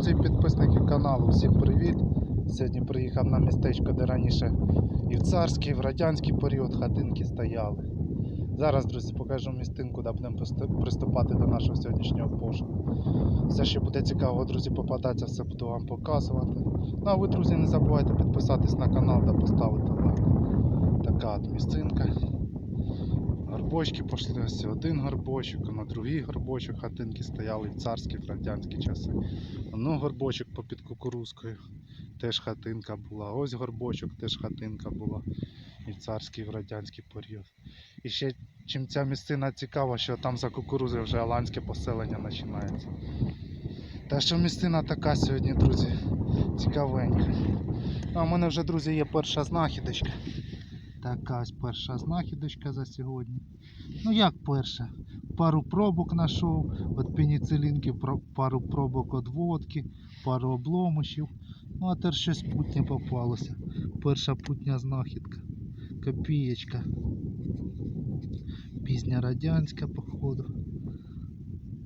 друзі, і підписники каналу, всім привіт! Сьогодні приїхав на містечко, де раніше і в царський, і в радянський період хатинки стояли. Зараз, друзі, покажу містинку, де будемо приступати до нашого сьогоднішнього пошуку. Все, що буде цікаво, друзі, попадаться, все буду вам показувати. Ну а ви, друзі, не забувайте підписатись на канал та поставити лайк. Така от місцинка. Горбочки пішли ось один горбочок, а на другий горбочок хатинки стояли в царські, в радянські часи. Ну, горбочок попід кукурузкою, теж хатинка була. Ось горбочок, теж хатинка була. І в царський, і в радянський період. І ще чим ця місцина цікава, що там за кукурузою вже голландське поселення починається. Та що місцина така сьогодні, друзі, цікавенька. А в мене вже, друзі, є перша знахідочка. Така ось перша знахідочка за сьогодні. Ну як перша? Пару пробок знайшов, від пеніцилінки пару пробок від водки, пару обломишів. Ну а тепер щось путнє попалося. Перша путня знахідка. Копієчка. Пізня радянська, походу.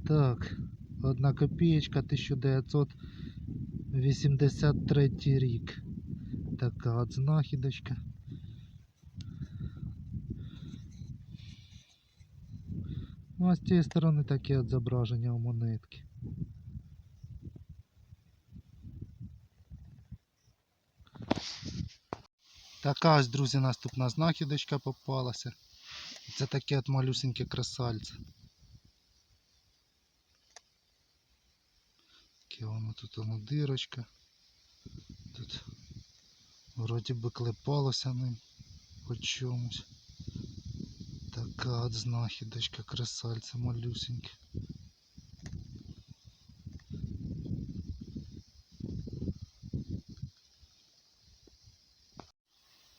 Так, одна копієчка 1983 рік. Така от знахідочка. Ну, а з цієї сторони таке от зображення у монетки. Така ось, друзі, наступна знахідочка попалася. Це таке от малюсеньке красальце. Таке воно тут воно дирочка. Тут вроді би клепалося ним по чомусь. Така от знахідочка, красальце малюсеньке.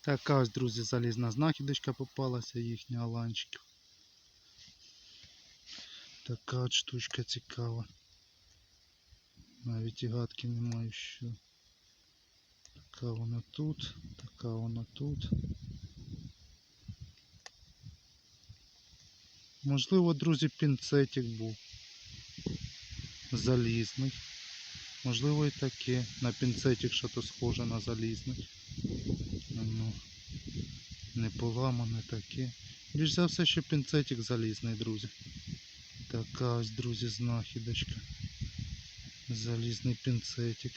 Така ось, друзі, залізна знахідочка попалася їхня аланчиків. Така от штучка цікава. Навіть і гадки не маю що. Така вона тут, така вона тут. Можливо, друзі, пінцетик був залізний. Можливо і таке. На пінцетик що-то схоже на залізний. Ну, не поламане таке. Більш за все, що пінцетик залізний, друзі. Така ось, друзі, знахідочка. Залізний пінцетик.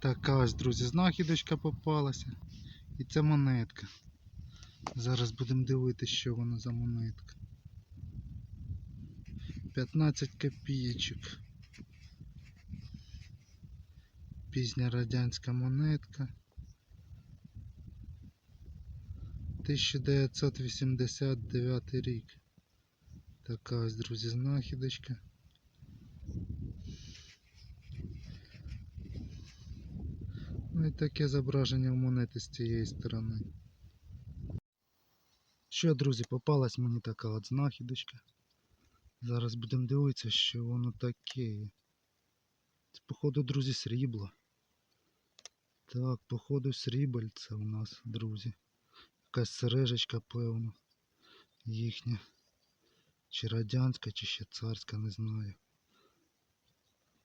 Така ось, друзі, знахідочка попалася. І це монетка. Зараз будемо дивитися, що вона за монетка. 15 копійочок. Пізня радянська монетка. 1989 рік. Така ось, друзі, знахідочка. Ну і таке зображення в монети з цієї сторони. Що, друзі, попалась мені така от знахідочка. Зараз будемо дивитися, що воно таке. Це, походу, друзі, срібло. Так, походу, срібель це у нас, друзі. Якась сережечка, певно. Їхня. Чи радянська, чи ще царська, не знаю.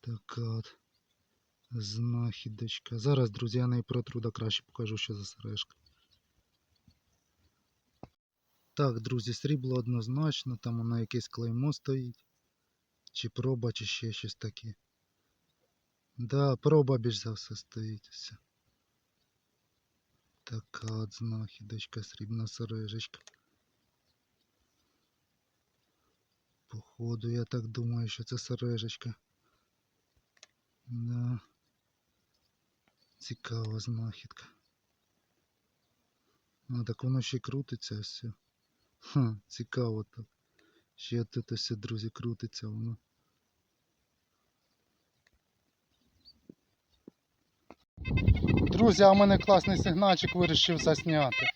Така от знахідочка. Зараз, друзі, я неї протру да краще покажу, що за сережка. Так, друзі, срібло однозначно, там воно якесь клеймо стоїть. Чи проба, чи ще щось таке. Да, проба більш за все стоїть. Все. Така от знахідочка, срібна сережечка. Походу, я так думаю, що це сережечка. Да. Цікава знахідка. А, так воно ще й крутиться все. Ха, цікаво так. Ще тут ось, друзі, крутиться воно. Друзі, а в мене класний сигнальчик вирішив засняти.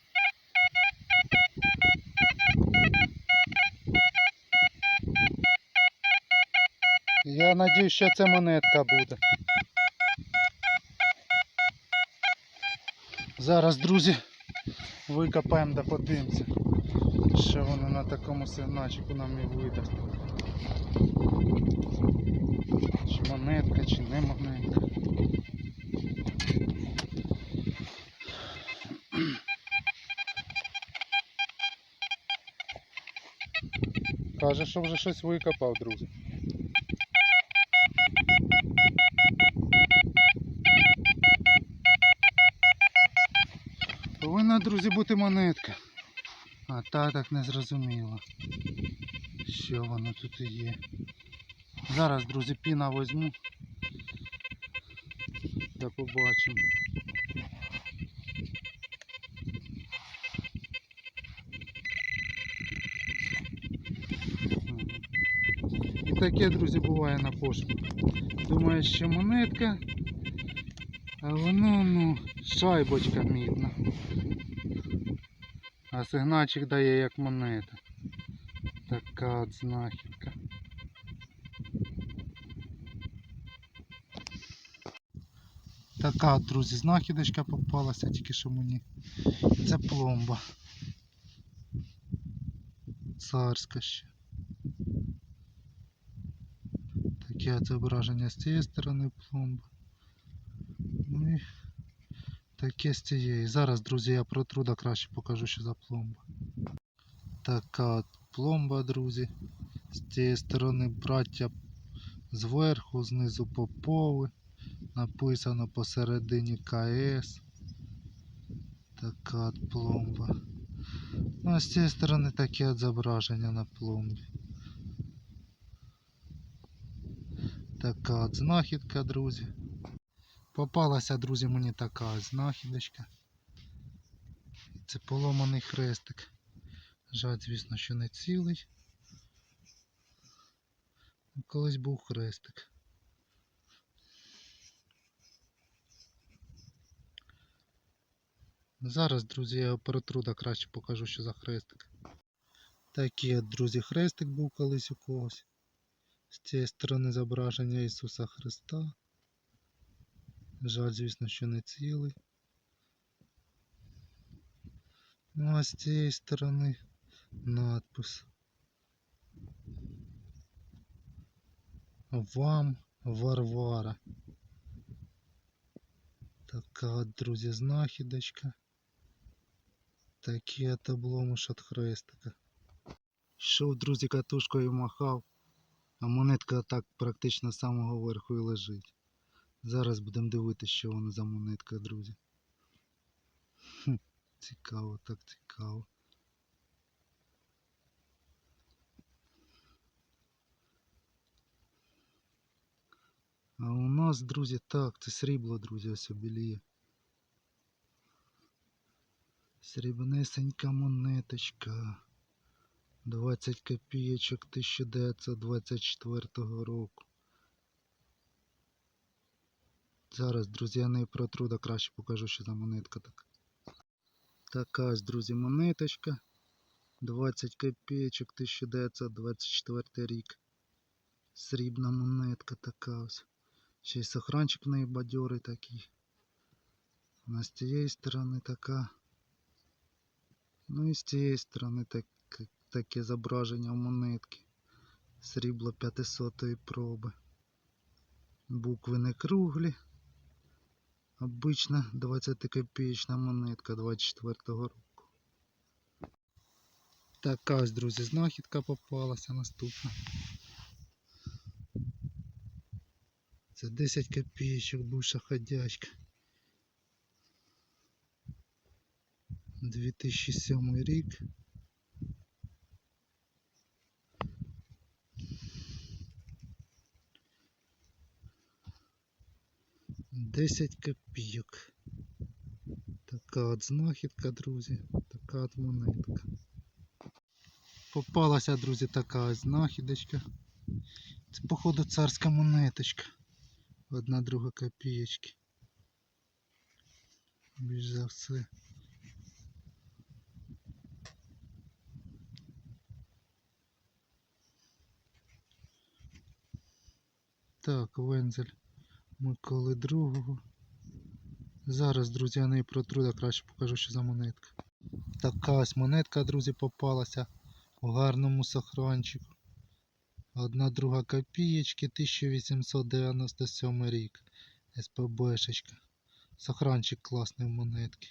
Я надію, що це монетка буде. Зараз, друзі, викопаємо да подивимося, Що воно на такому сигначику нам і видасть. Чи монетка, чи не монетка. Каже, що вже щось викопав, друзі. Монетка. А та так не зрозуміло. Що воно тут і є. Зараз, друзі, піна возьму. Та побачимо. І таке, друзі, буває на пошуку. Думаю, що монетка, а воно, ну, шайбочка мідна. А сигнальчик дає як монета. Така от знахідка. Така, друзі, знахідочка попалася тільки що мені. Це пломба. Царська ще. Таке от зображення з цієї сторони пломба. Ну і таке з цієї. Зараз, друзі, я протру да краще покажу, що за пломба. Така от пломба, друзі. З цієї сторони браття зверху, знизу попови. Написано посередині КС. Така от пломба. Ну, а з цієї сторони таке от зображення на пломбі. Така от знахідка, друзі. Попалася, друзі, мені така знахідочка. Це поломаний хрестик. Жаль, звісно, що не цілий. Колись був хрестик. Зараз, друзі, я його перетру, да краще покажу, що за хрестик. Такий, от, друзі, хрестик був колись у когось. З цієї сторони зображення Ісуса Христа. Жаль, звісно, що не цілий. Ну а з цієї сторони надпис. Вам Варвара. Така от, друзі, знахідочка. Такі от обломиш від хрестика. Йшов, друзі, катушкою махав, а монетка так практично з самого верху і лежить. Зараз будемо дивитися, що воно за монетка, друзі. Хм, цікаво, так цікаво. А у нас, друзі, так, це срібло, друзі, ось обіліє. Срібнесенька монеточка. 20 копійочок 1924 року. Зараз, друзі, я неї протру, да краще покажу, що за монетка така. Така ось, друзі, монеточка. 20 копійочок 1924 рік. Срібна монетка така ось. Ще й сохранчик в неї бадьорий такий. А з цієї сторони така. Ну і з цієї сторони так, таке зображення монетки. Срібло 500 проби. Букви не круглі. Обична 20 копеечна монетка 24 року. Така ось, друзі, знахідка попалася наступна. Це 10 копеечок бувша ходячка. 2007 рік. Десять копійок. Така от знахідка, друзі. Така от монетка. Попалася, друзі, така ось знахідочка. Це, походу, царська монеточка. Одна друга копієчки. Більш за все. Так, вензель Миколи другого. Зараз, друзі, я неї протру, да краще покажу, що за монетка. Така ось монетка, друзі, попалася у гарному сохранчику. Одна друга копієчки, 1897 рік. СПБшечка. Сохранчик класний в монетки.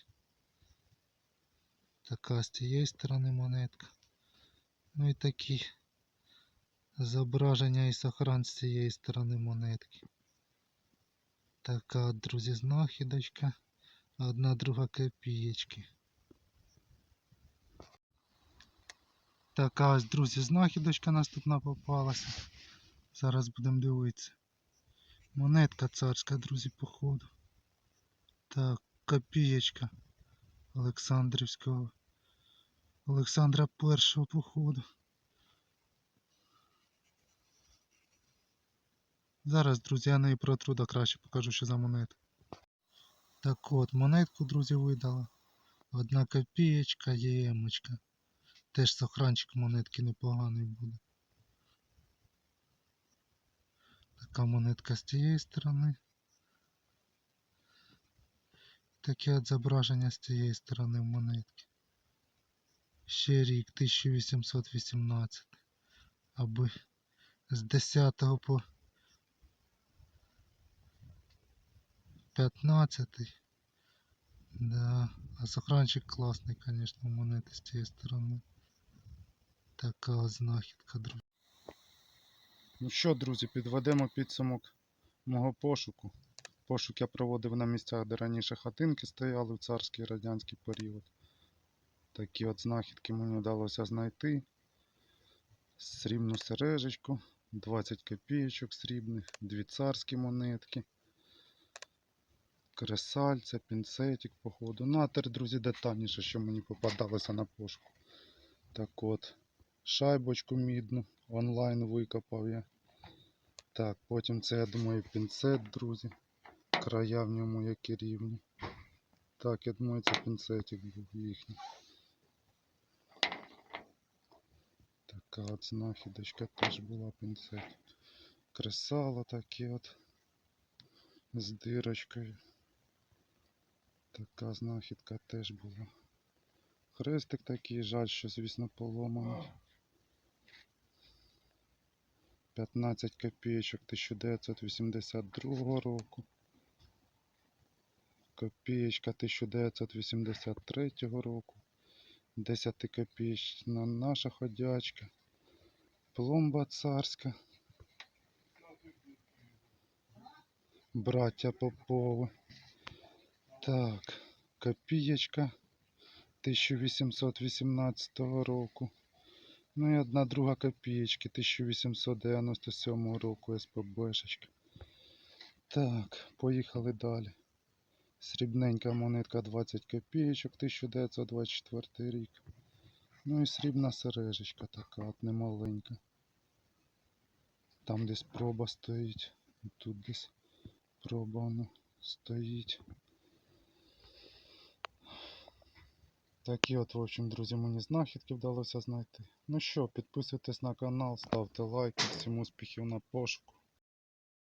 Така з цієї сторони монетка. Ну і такі зображення і сохран з цієї сторони монетки. Така, друзі, знахідочка. Одна друга копієчки. Така ось, друзі, знахідочка наступна попалася. Зараз будемо дивитися. Монетка царська, друзі, походу. Так, копієчка Олександрівського. Олександра першого походу. Зараз, друзі, я неї протру да краще покажу, що за монета. Так от, монетку, друзі, видала. Одна копієчка, ємочка. Теж сохранчик монетки непоганий буде. Така монетка з цієї сторони. Таке от зображення з цієї сторони монетки. Ще рік 1818. Аби з 10 по 15. Да. А сохранчик класний, конечно, монети з цієї сторони. Така знахідка, друзі. Ну що, друзі, підведемо підсумок мого пошуку. Пошук я проводив на місцях, де раніше хатинки стояли в царський радянський період. Такі от знахідки мені вдалося знайти. Срібну сережечку, 20 копійочок срібних, дві царські монетки. Кресальце, пінцетик, походу. Ну, а тепер, друзі, детальніше, що мені попадалося на пошуку. Так от, шайбочку мідну онлайн викопав я. Так, потім це, я думаю, пінцет, друзі. Края в ньому які рівні. Так, я думаю, це пінцетик був їхній. Така от знахідочка теж була пінцет. Кресало таке от з дирочкою. Така знахідка теж була. Хрестик такий, жаль, що, звісно, поломаний. 15 копійочок 1982 року. Копієчка 1983 року. 10 копієчна наша ходячка. Пломба царська. Браття Попови. Так, копієчка 1818 року. Ну і одна друга копієчки 1897 року СПБшечка. Так, поїхали далі. Срібненька монетка 20 копійочок 1924 рік. Ну і срібна сережечка така от немаленька. Там десь проба стоїть. Тут десь проба воно стоїть. Такі от, в общем, друзі, мені знахідки вдалося знайти. Ну що, підписуйтесь на канал, ставте лайки, всім успіхів на пошуку.